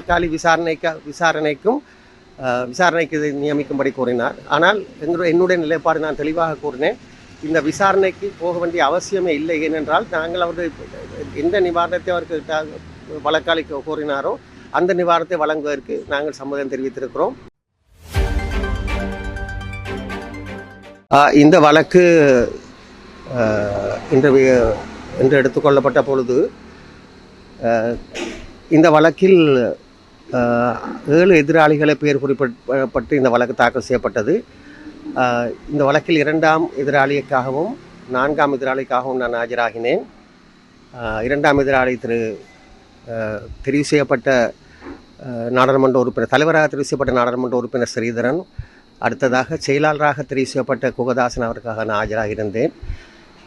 வழக்காளி விசாரணைக்க விசாரணைக்கும் விசாரணைக்கு நியமிக்கும்படி கூறினார். ஆனால் எங்களுடைய என்னுடைய நிலைப்பாடு நான் தெளிவாக கூறினேன். இந்த விசாரணைக்கு போக வேண்டிய அவசியமே இல்லை. ஏனென்றால் நாங்கள் அவர்கள் எந்த நிவாரணத்தை அவருக்கு த- வழக்காளி கோரினாரோ அந்த நிவாரணத்தை வழங்குவதற்கு நாங்கள் சம்மதம் தெரிவித்திருக்கிறோம். இந்த வழக்கு இன்று இன்று எடுத்துக்கொள்ளப்பட்ட பொழுது இந்த வழக்கில் ஏழு எதிராளிகளை பெயர் குறிப்பிடப்பட்டு இந்த வழக்கு தாக்கல் செய்யப்பட்டது. இந்த வழக்கில் இரண்டாம் எதிராளிக்காகவும் நான்காம் எதிராளிக்காகவும் நான் ஆஜராகினேன். இரண்டாம் எதிராளி திரு தெரிவு செய்யப்பட்ட நாடாளுமன்ற உறுப்பினர் தலைவராக தெரிவு செய்யப்பட்ட நாடாளுமன்ற உறுப்பினர் ஸ்ரீதரன் அடுத்ததாக செயலாளராக தெரிவு செய்யப்பட்ட குகதாசன் அவருக்காக நான் ஆஜராக இருந்தேன்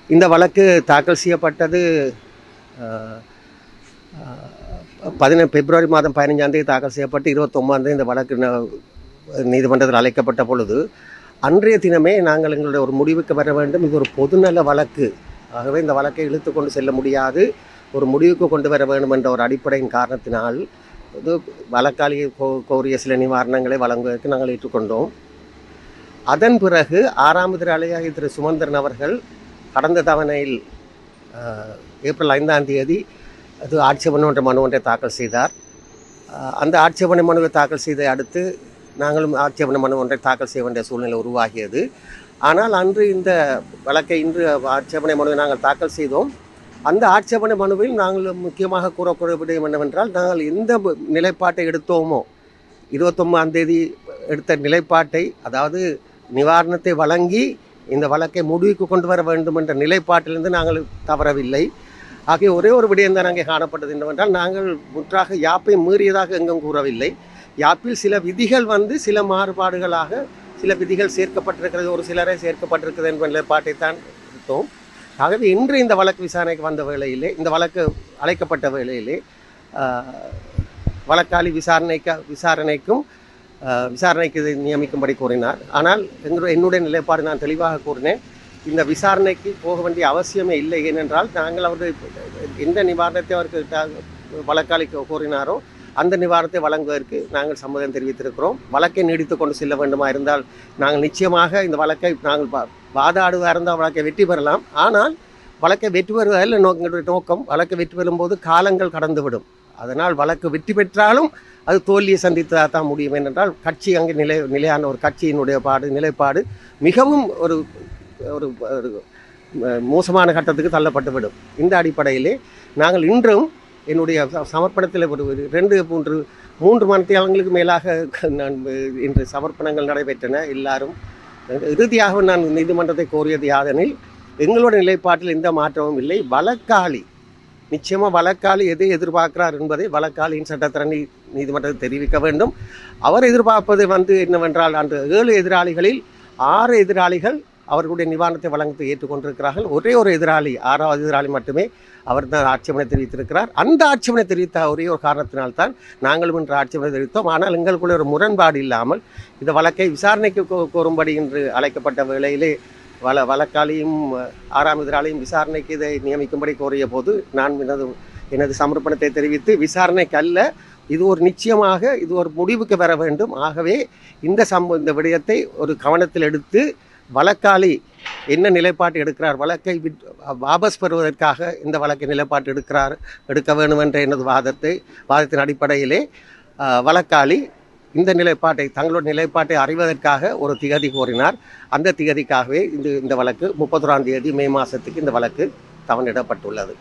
இந்த வழக்கு தாக்கல் செய்யப்பட்டது பதின பிப்ரவரி மாதம் பதினஞ்சாந்தேதி தாக்கல் செய்யப்பட்டு இருபத்தொம்பதாந்தேதி இந்த வழக்கு ந- நீதிமன்றத்தில் அழைக்கப்பட்ட பொழுது அன்றைய தினமே நாங்கள் எங்களுடைய ஒரு முடிவுக்கு வர வேண்டும். இது ஒரு பொதுநல வழக்கு. ஆகவே இந்த வழக்கை இழுத்து கொண்டு செல்ல முடியாது. ஒரு முடிவுக்கு கொண்டு வர வேண்டும் என்ற ஒரு அடிப்படையின் காரணத்தினால் இது வழக்காளி கோ- கோரிய சில நிவாரணங்களை வழங்குவதற்கு நாங்கள் ஏற்றுக்கொண்டோம். அதன் பிறகு ஆறாம் எதிராளியாக திரு சுமந்திரன் அவர்கள் கடந்த தவணையில் ஏப்ரல் ஐந்தாம் தேதி அது ஆட்சேபனை என்ற மனு ஒன்றை தாக்கல் செய்தார். அந்த ஆட்சேபனை மனுவை தாக்கல் செய்தை அடுத்து நாங்களும் ஆட்சேபனை மனு ஒன்றை தாக்கல் செய்ய வேண்டிய சூழ்நிலை உருவாகியது. ஆனால் அன்று இந்த வழக்கை இன்று ஆட்சேபனை மனுவை நாங்கள் தாக்கல் செய்தோம். அந்த ஆட்சேபனை மனுவில் நாங்கள் முக்கியமாக கூறக்கூடிய விடயம் என்னவென்றால் நாங்கள் எந்த நிலைப்பாட்டை எடுத்தோமோ இருபத்தொம்பதாம் தேதி எடுத்த நிலைப்பாட்டை அதாவது நிவாரணத்தை வழங்கி இந்த வழக்கை முடிவுக்கு கொண்டு வர வேண்டும் என்ற நிலைப்பாட்டிலிருந்து நாங்கள் தவறவில்லை. ஆகிய ஒரே ஒரு விடயம் தான் அங்கே காணப்பட்டது என்னவென்றால் நாங்கள் முற்றாக யாப்பை மீறியதாக எங்கும் கூறவில்லை. யாப்பில் சில விதிகள் வந்து சில மாறுபாடுகளாக சில விதிகள் சேர்க்கப்பட்டிருக்கிறது ஒரு சிலரே சேர்க்கப்பட்டிருக்கிறது என்ற நிலைப்பாட்டைத்தான் எடுத்தோம். ஆகவே இன்று இந்த வழக்கு விசாரணைக்கு வந்த வேளையிலே இந்த வழக்கு அழைக்கப்பட்ட வேளையிலே வழக்காளி விசாரணைக்க விசாரணைக்கும் விசாரணைக்கு நியமிக்கும்படி கூறினார். ஆனால் எங்களுடைய என்னுடைய நிலைப்பாடு நான் தெளிவாக கூறினேன். இந்த விசாரணைக்கு போக வேண்டிய அவசியமே இல்லை. ஏனென்றால் நாங்கள் அவர்கள் எந்த நிவாரணத்தை அவருக்கு த- வழக்காளி கோரினாரோ அந்த நிவாரணத்தை வழங்குவதற்கு நாங்கள் சம்மதம் தெரிவித்திருக்கிறோம். வழக்கை நீடித்து கொண்டு செல்ல வேண்டுமா இருந்தால் நாங்கள் நிச்சயமாக இந்த வழக்கை நாங்கள் பா வாதாடுவதாக இருந்தால் வழக்கை வெற்றி பெறலாம். ஆனால் வழக்கை வெற்றி பெறுவதில் நோக்கங்களுடைய எங்களுடைய நோக்கம் வழக்கை வெற்றி பெறும்போது காலங்கள் கடந்துவிடும். அதனால் வழக்கு வெற்றி பெற்றாலும் அது தோல்வியை சந்தித்ததாக தான் முடியும். ஏனென்றால் கட்சி அங்கே நிலை நிலையான ஒரு கட்சியினுடைய பாடு நிலைப்பாடு மிகவும் ஒரு ஒரு மோசமான கட்டத்துக்கு தள்ளப்பட்டுவிடும் இந்த அடிப்படையிலே நாங்கள் இன்றும் என்னுடைய ச- சமர்ப்பணத்தில் ஒரு ரெண்டு மூன்று மூன்று மணித்தியாலங்களுக்கு மேலாக நான் இன்று சமர்ப்பணங்கள் நடைபெற்றன. எல்லாரும் இறுதியாக நான் நீதிமன்றத்தை கோரியது யாதெனில் எங்களோட நிலைப்பாட்டில் எந்த மாற்றமும் இல்லை. வழக்காளி நிச்சயமாக வழக்காளி எதை எதிர்பார்க்கிறார் என்பதை வழக்காளியின் சட்டத்திறனை நீதிமன்றத்தில் தெரிவிக்க வேண்டும். அவர் எதிர்பார்ப்பது வந்து என்னவென்றால் அந்த ஏழு எதிராளிகளில் ஆறு எதிராளிகள் அவர்களுடைய நிவாரணத்தை வழங்கத்தை ஏற்றுக்கொண்டிருக்கிறார்கள். ஒரே ஒரு எதிராளி ஆறாவது எதிராளி மட்டுமே அவர் தான் ஆட்சேபனை தெரிவித்திருக்கிறார். அந்த ஆட்சேபனை தெரிவித்த ஒரே ஒரு காரணத்தினால்தான் நாங்களும் இன்று ஆட்சேபனை தெரிவித்தோம். ஆனால் எங்களுக்குள்ள ஒரு முரண்பாடு இல்லாமல் இந்த வழக்கை விசாரணைக்கு கோ- கோரும்படி என்று அழைக்கப்பட்ட வேளையிலே வள வழக்காளியும் ஆறாம் எதிராளியும் விசாரணைக்கு இதை நியமிக்கும்படி கோரிய போது நான் எனது எனது சமர்ப்பணத்தை தெரிவித்து விசாரணைக்கு அல்ல இது ஒரு நிச்சயமாக இது ஒரு முடிவுக்கு வர வேண்டும். ஆகவே இந்த சம்ப இந்த விடயத்தை ஒரு கவனத்தில் எடுத்து வழக்காளி என்ன நிலைப்பாட்டு எடுக்கிறார்? வழக்கை விட்- வாபஸ் பெறுவதற்காக இந்த வழக்கை நிலைப்பாட்டு எடுக்கிறார் எடுக்க வேண்டும் என்ற எனது வாதத்தை வாதத்தின் அடிப்படையிலே வழக்காளி இந்த நிலைப்பாட்டை தங்களோட நிலைப்பாட்டை அறிவதற்காக ஒரு திகதி கோரினார். அந்த திகதிக்காகவே இந்த இந்த வழக்கு முப்பத்தொராம் தேதி மே மாதத்துக்கு இந்த வழக்கு தவணிடப்பட்டுள்ளது